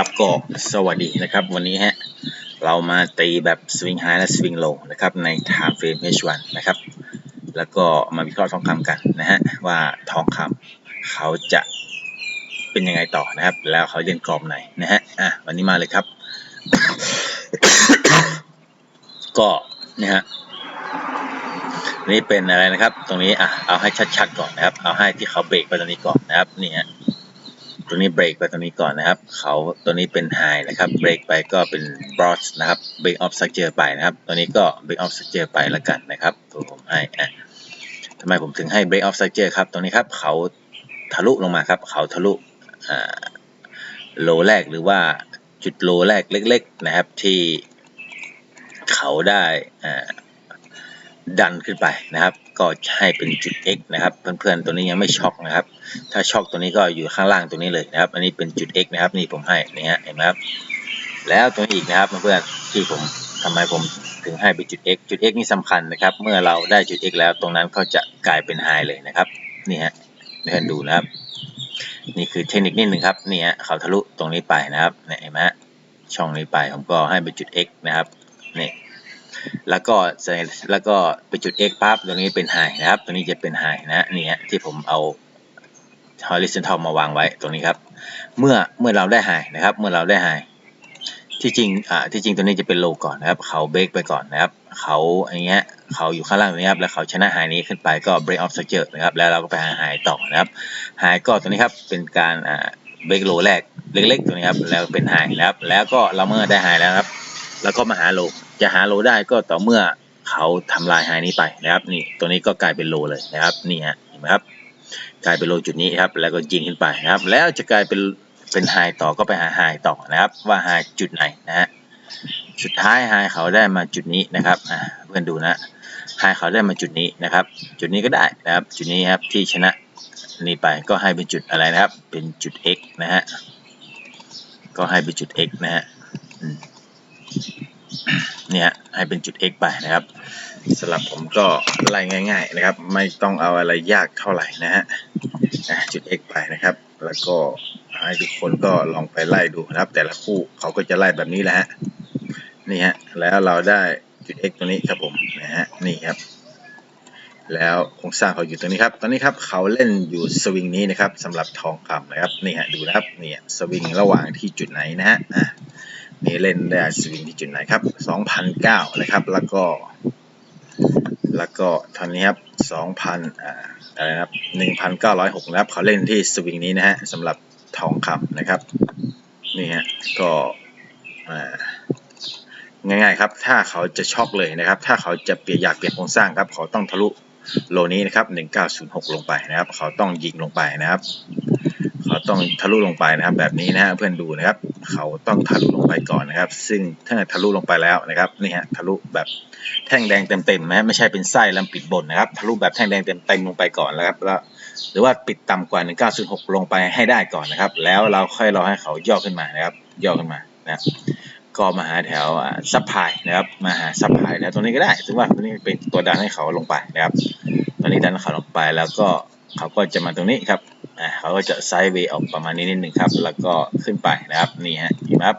ครับก็สวัสดีนะครับ วันนี้ฮะเรามาตีแบบสวิงไฮและสวิงโลนะครับใน time frame H1 นะครับ แล้วก็มาวิเคราะห์ทองคำกันนะฮะว่าทองคำเขาจะเป็นยังไงต่อนะครับ แล้วเขาเล่นกรอบไหนนะฮะอะวันนี้มาเลยครับ ก็นะฮะนี่เป็นอะไรนะครับ ตรงนี้อะเอาให้ชัดๆก่อนนะครับ เอาให้ที่เขาเบรกไปตรงนี้ก่อนนะครับนี่ฮะ ตัวนี้เบรกไปตรงนี้ก่อนนะครับ เขาตัวนี้เป็นไฮนะครับ เบรกไปก็เป็นบรอสนะครับเบรกออฟสักเจอไปนะครับ ตัวนี้ก็เบรกออฟสักเจอไปแล้วกันนะครับ ตัวผมให้อะทำไมผมถึงให้เบรกออฟสักเจอครับตรงนี้ครับเขาทะลุลงมาครับ เขาทะลุอ่าโลแรกหรือว่าจุดโลแรกเล็ก ๆ นะครับที่เขาได้อ่า ดันขึ้นไปนะครับ ก็ให้เป็นจุด x นะครับ เพื่อนๆตัวนี้ยังไม่ช็อกนะครับ ถ้าช็อกตัวนี้ก็อยู่ข้างล่างตัวนี้เลยนะครับ อันนี้เป็นจุด x นะครับ นี่ผมให้นี่ฮะเห็นไหมครับแล้วตัวนี้อีกนะครับเพื่อนๆที่ผมทำไมผมถึงให้เป็นจุด x จุด x นี่สำคัญนะครับ เมื่อเราได้จุด x แล้วตรงนั้นก็จะกลายเป็นไฮเลยนะครับนี่ฮะเพื่อนดูนะครับ นี่คือเทคนิคนิดหนึ่งครับนี่ฮะเขาทะลุตรงนี้ไปนะครับเนี่ยเห็นไหมช่องนี้ไปผมก็ให้เป็นจุด x นะครับนี่ แล้วก็แล้วก็ไปจุด x ปั๊บตรงนี้เป็น high นะครับ ตรงนี้จะเป็น high นะนี่ฮะที่ผมเอา horizontal มาวางไว้ตรงนี้ครับ เมื่อเมื่อเราได้ high นะครับ เมื่อเราได้ high ที่จริงอ่าที่จริงตัวนี้จะเป็น low ก่อนนะครับ เขา break ไปก่อนนะครับ เขาอย่างเงี้ยเขาอยู่ข้างล่างตรงนี้ครับ แล้วเขาชนะ high นี้ขึ้นไปก็ break off structure นะครับ แล้วเราก็ไปหา high ต่อนะครับ high ก็ตัวนี้ครับเป็นการอ่า break low แรกเล็กๆตัวนี้ครับ แล้วเป็น high นะครับ แล้วก็เราเมื่อได้ high แล้วครับ แล้วก็มาหาโล จะหาโลได้ก็ต่อเมื่อเขาทำลายไฮนี้ไปนะครับ นี่ตัวนี้ก็กลายเป็นโลเลยนะครับนี่ฮะเห็นไหมครับ กลายเป็นโลจุดนี้ครับ แล้วก็ยิงขึ้นไปนะครับ แล้วจะกลายเป็นเป็นไฮต่อก็ไปหาไฮต่อนะครับ ว่าไฮจุดไหนนะฮะสุดท้ายไฮเขาได้มาจุดนี้นะครับอ่าเพื่อนดูนะไฮเขาได้มาจุดนี้นะครับ จุดนี้ก็ได้นะครับ จุดนี้ครับที่ชนะนี่ไปก็ให้เป็นจุดอะไรนะครับ เป็นจุด x นะฮะก็ให้เป็นจุด x นะฮะอืม เนี่ยให้เป็นจุด x ไปนะครับสำหรับผมก็ไล่ง่าย ๆนะครับ ไม่ต้องเอาอะไรยากเท่าไหร่นะฮะจุด x ไปนะครับ แล้วก็ให้ทุกคนก็ลองไปไล่ดูนะครับ แต่ละคู่เขาก็จะไล่แบบนี้แหละฮะนี่ฮะแล้วเราได้จุด x ตัวนี้ครับผมนะฮะนี่ครับ แล้วโครงสร้างเขาอยู่ตรงนี้ครับ ตอนนี้ครับเขาเล่นอยู่สวิงนี้นะครับสำหรับทองคำนะครับนี่ฮะดูนะครับนี่สวิงระหว่างที่จุดไหนนะฮะ นี่เล่นได้สวิงที่จุดไหนครับ2,009นะครับ แล้วก็ แล้วก็ตอนนี้ครับ2,000อ่าอะไรนะครับ1,906นะครับเขาเล่นที่สวิงนี้นะฮะสำหรับทองคำนะครับ นี่ฮะ ก็อ่าง่ายๆครับ ถ้าเขาจะช็อกเลยนะครับ ถ้าเขาจะเปลี่ยนอยากเปลี่ยนโครงสร้างครับ เขาต้องทะลุโลนี้นะครับ 1906 ลงไปนะครับ เขาต้องยิงลงไปนะครับ เขาต้องทะลุลงไปนะครับ แบบนี้นะฮะเพื่อนดูนะครับ เขาต้องทะลุลงไปก่อนนะครับ ซึ่งถ้าทะลุลงไปแล้วนะครับนี่ฮะทะลุแบบแท่งแดงเต็มๆนะไม่ใช่เป็นไส้แล้วปิดบนนะครับ ทะลุแบบแท่งแดงเต็มๆลงไปก่อนนะครับแล้วหรือว่าปิดต่ำกว่า 1906 ลงไปให้ได้ก่อนนะครับ แล้วเราค่อยรอให้เขาย่อขึ้นมานะครับ ย่อขึ้นมานะครับก็มาหาแถวซับพายนะครับมาหาซับพายนะตรงนี้ก็ได้ถือว่าตัวนี้เป็นตัวดันให้เขาลงไปนะครับ ตอนนี้ดันเขาลงไปแล้วก็เขาก็จะมาตรงนี้ครับ อ่าเขาก็จะไซด์เวย์ออกประมาณนี้นิดหนึ่งครับ แล้วก็ขึ้นไปนะครับนี่ฮะเห็นไหมครับ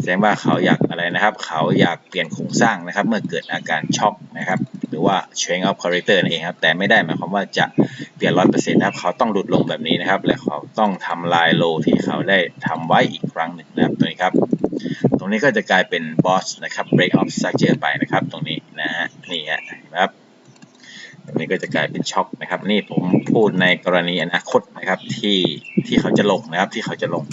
แสดงว่าเขาอยากอะไรนะครับ เขาอยากเปลี่ยนโครงสร้างนะครับ เมื่อเกิดอาการช็อกนะครับ หรือว่า change of character นั่นเองครับ แต่ไม่ได้หมายความว่าจะเปลี่ยนร้อยเปอร์เซ็นต์นะครับ เขาต้องหลุดลงแบบนี้นะครับ และเขาต้องทำลายโลที่เขาได้ทำไว้อีกครั้งหนึ่งนะครับ ตัวนี้ครับ ตรงนี้ก็จะกลายเป็น boss นะครับ break off structure ไปนะครับ ตรงนี้นะฮะ นี่ฮะเห็นไหมครับ ตรงนี้ก็จะกลายเป็นช็อคนะครับ นี่ผมพูดในกรณีอนาคตนะครับที่ที่เขาจะลงนะครับที่เขาจะลง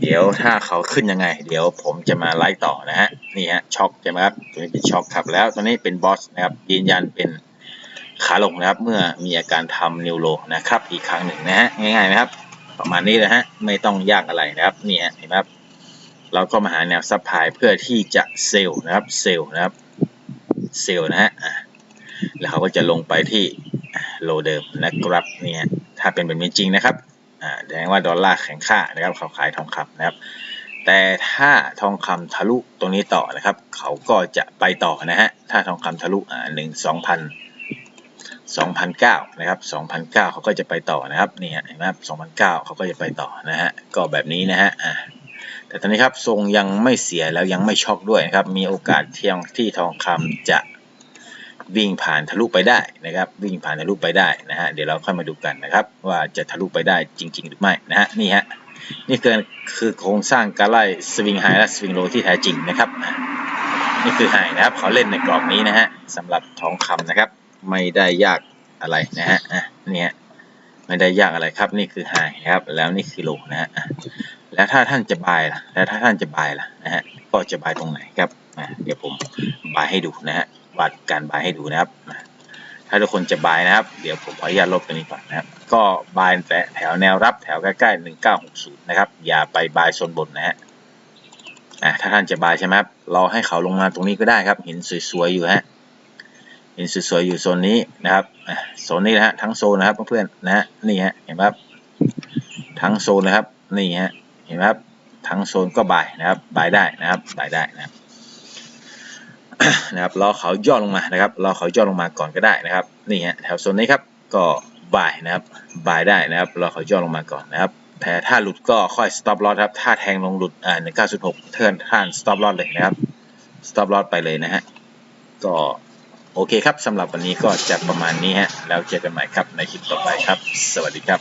เดี๋ยวถ้าเขาขึ้นยังไง เดี๋ยวผมจะมาไล่ต่อนะฮะนี่ฮะช็อคใช่ไหมครับตัวนี้เป็นช็อคครับแล้วตัวนี้เป็นบอสนะครับยืนยันเป็นขาลงนะครับ เมื่อมีอาการทำนิวโลนะครับ อีกครั้งหนึ่งนะฮะง่ายๆนะครับ ประมาณนี้เลยฮะไม่ต้องยากอะไรนะครับนี่ฮะเห็นไหมครับเราก็มาหาแนวซับพลายเพื่อที่จะเซลล์นะครับเซลล์นะครับเซลล์นะฮะ แล้วเขาก็จะลงไปที่โลเดิมนะครับเนี่ยถ้าเป็นแบบนี้จริงนะครับแสดงว่าดอลลาร์แข็งค่านะครับเขาขายทองคำนะครับ แต่ถ้าทองคำทะลุตรงนี้ต่อนะครับ เขาก็จะไปต่อนะฮะถ้าทองคำทะลุอ่าหนึ่งสองพันสองพันเก้านะครับสองพันเก้าเขาก็จะไปต่อนะครับ นี่เห็นไหมครับสองพันเก้าเขาก็จะไปต่อนะฮะ ก็แบบนี้นะฮะ อ่า แต่ตอนนี้ครับ ทรงยังไม่เสียแล้วยังไม่ช็อกด้วยนะครับ มีโอกาสเที่ยงที่ทองคำจะ วิ่งผ่านทะลุไปได้นะครับ วิ่งผ่านทะลุไปได้นะฮะเดี๋ยวเราค่อยมาดูกันนะครับ ว่าจะทะลุไปได้จริง ๆ หรือไม่นะฮะนี่ฮะนี่คือคือโครงสร้างการไล่สวิงไฮและสวิงโลที่แท้จริงนะครับ นี่คือไฮนะครับเขาเล่นในกรอบนี้นะฮะสำหรับทองคำนะครับ ไม่ได้ยากอะไรนะฮะอะนี่ฮะไม่ได้ยากอะไรครับ นี่คือไฮนะครับ แล้วนี่คือโลนะฮะแล้วถ้าท่านจะบายล่ะแล้วถ้าท่านจะบายล่ะนะฮะก็จะบายตรงไหนครับเดี๋ยวผมบายให้ดูนะฮะ วาดการบายให้ดูนะครับ ถ้าทุกคนจะบายนะครับ เดี๋ยวผมขออนุญาตลบตัวนี้ก่อนนะครับ ก็บายแต่แถวแนวรับแถวใกล้ๆ1960 นะครับ อย่าไปบายโซนบนนะฮะถ้าท่านจะบายใช่ไหมครับ เราให้เขาลงมาตรงนี้ก็ได้ครับหินสวยๆอยู่ฮะหินสวยๆอยู่โซนนี้นะครับโซนนี้นะฮะทั้งโซนนะครับเพื่อนๆนะฮะ นี่ฮะ เห็นไหมครับ ทั้งโซนนะครับ นี่ฮะ เห็นไหมครับ ทั้งโซนก็บายนะครับ บายได้นะครับ บายได้นะครับ นะครับรอเขาย่อลงมานะครับรอเขาย่อลงมาก่อนก็ได้นะครับนี่ฮะแถวโซนนี้ครับก็บายนะครับบายได้นะครับรอเขาย่อลงมาก่อนนะครับแต่ถ้าหลุดก็ค่อย stop loss ครับถ้าแทงลงหลุดอ่า19.6เทิร์นท่าน stop loss เลยนะครับ stop loss ไปเลยนะฮะก็โอเคครับสำหรับวันนี้ก็จะประมาณนี้ฮะแล้วเจอกันใหม่ครับในคลิปต่อไปครับ สวัสดีครับ